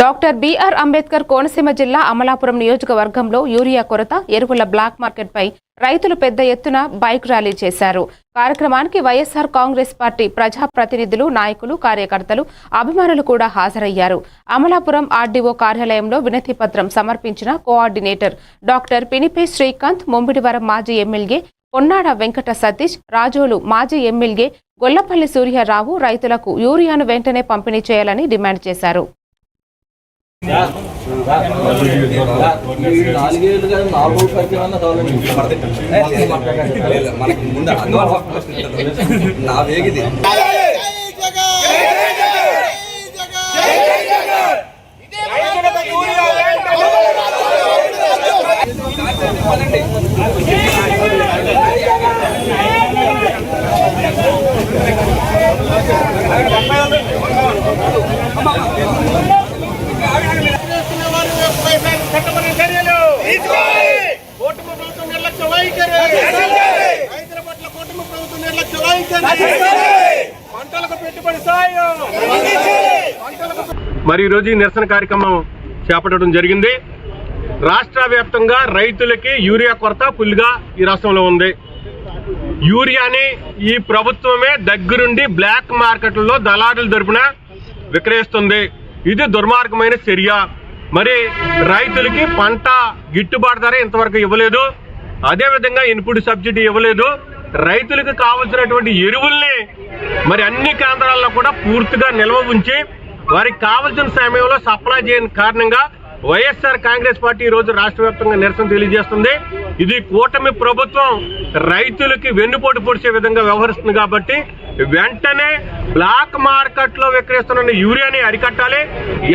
Doctor BR Ambedkar Konaseema జిల్లా అమలాపురం నియోజకవర్గంలో urea కొరత ఎరువుల బ్లాక్ మార్కెట్పై రైతులు పెద్ద ఎత్తున బైక్ ర్యాలీ చేశారు. కార్యక్రమానికి వైఎస్ఆర్ కాంగ్రెస్ పార్టీ ప్రజాప్రతినిధులు నాయకులు కార్యకర్తలు అభిమానులు కూడా హాజరయ్యారు. అమలాపురం ఆర్డీఓ కార్యాలయంలో వినతి పత్రం సమర్పించిన కోఆర్డినేటర్ డాక్టర్ పినిపే శ్రీకాంత్ ముంబిడివరం మాజీ ఎమ్మెల్యే పొన్నాడ వెంకట సతీష్ రాజోలు మాజీ ఎమ్మెల్యే గొల్లపల్లి సూర్యారావు రైతులకు యూరియాను వెంటనే పంపిణీ చేయాలని డిమాండ్ చేశారు. మనకి ముందు నా వేగిది చట్టపరమైన నిర్లక్ష్య వైఖరి రైతుల పట్ల కూటమి ప్రభుత్వం నిర్లక్ష్య వైఖరి పంటలకు పెట్టుబడి సాయం! పంటలకు మరి ఈరోజు ఈ నిరసన కార్యక్రమం చేపట్టడం జరిగింది. రాష్ట్ర వ్యాప్తంగా రైతులకి యూరియా కొరత ఫుల్గా ఈ రాష్ట్రంలో ఉంది. యూరియాని ఈ ప్రభుత్వమే దగ్గరుండి బ్లాక్ మార్కెట్లలో దళారుల తరపున విక్రయిస్తుంది. ఇది దుర్మార్గమైన చర్య. మరి రైతులకి పంట గిట్టుబాటు ధర ఇంతవరకు ఇవ్వలేదు. అదేవిధంగా ఇన్పుట్ సబ్సిడీ ఇవ్వలేదు. రైతులకు కావలసినటువంటి ఎరువుల్ని మరి అన్ని కేంద్రాల్లో కూడా పూర్తిగా నిల్వ ఉంచి వారికి కావలసిన సమయంలో సప్లై చేయని కారణంగా వైఎస్ఆర్ కాంగ్రెస్ పార్టీ ఈరోజు రోజు రాష్ట్ర వ్యాప్తంగా నిరసన తెలియజేస్తుంది. ఇది కూటమి ప్రభుత్వం రైతులకి వెన్నుపోటు పొడిచే విధంగా వ్యవహరిస్తుంది కాబట్టి వెంటనే బ్లాక్ మార్కెట్లో విక్రయిస్తున్న యూరియాని అరికట్టాలి.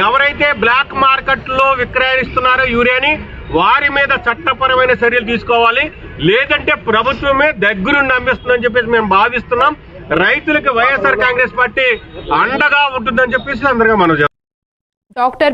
ఎవరైతే బ్లాక్ మార్కెట్లో విక్రయిస్తున్నారో యూరియాని వారి మీద చట్టపరమైన చర్యలు తీసుకోవాలి. లేదంటే ప్రభుత్వమే దగ్గరుండి అమ్మిస్తుందని చెప్పేసి మేము భావిస్తున్నాం. రైతులకి వైఎస్ఆర్ కాంగ్రెస్ పార్టీ అండగా ఉంటుందని చెప్పేసి అందరిగా మనం డాక్టర్